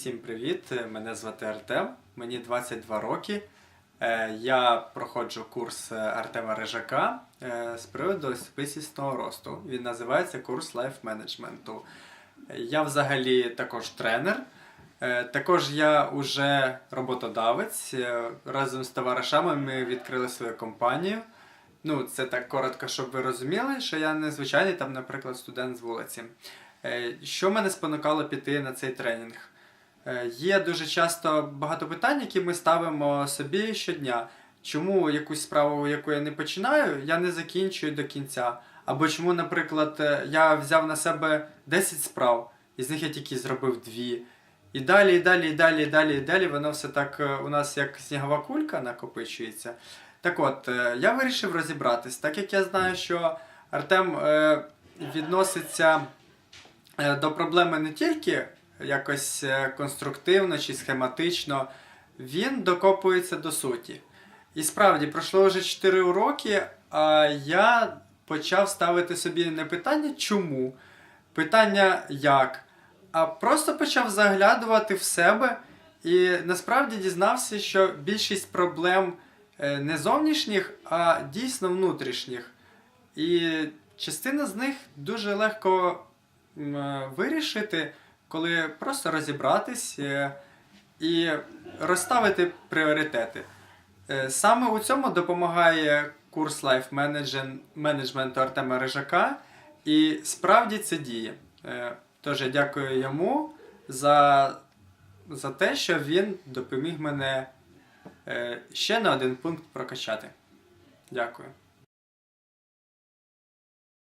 Всім привіт! Мене звати Артем, мені 22 роки. Е, Я проходжу курс е, Артема Рижака е, з приводу особистісного росту. Він називається курс лайф менеджменту. Я взагалі також тренер. Е, Також я уже роботодавець. Е, Разом з товаришами ми відкрили свою компанію. Ну, це так коротко, щоб ви розуміли, що я не звичайний там, наприклад, студент з вулиці. Е, Що мене спонукало піти на цей тренінг? Е, Є дуже часто багато питань, які ми ставимо собі щодня. Чому якусь справу, яку я не починаю, я не закінчую до кінця? Або чому, наприклад, е, я взяв на себе 10 справ, із них я тільки зробив дві. І далі, і далі, і далі, і далі, і далі воно все так е, у нас як снігова кулька накопичується. Так от, я вирішив розібратись, так як я знаю, що Артем відноситься до проблеми не тільки якось е, конструктивно чи схематично, він докопується до суті. І справді, пройшло вже 4 уроки, а я почав ставити собі не питання чому, питання як, а просто почав заглядувати в себе і насправді дізнався, що більшість проблем е, не зовнішніх, а дійсно внутрішніх. І частина з них дуже легко е, вирішити, коли просто розібратись е, і розставити пріоритети. Е, Саме у цьому допомагає курс лайф менеджменту Артема Рижака, і справді це діє. Е, Тож я дякую йому за, за те, що він допоміг мене ще на один пункт прокачати. Дякую.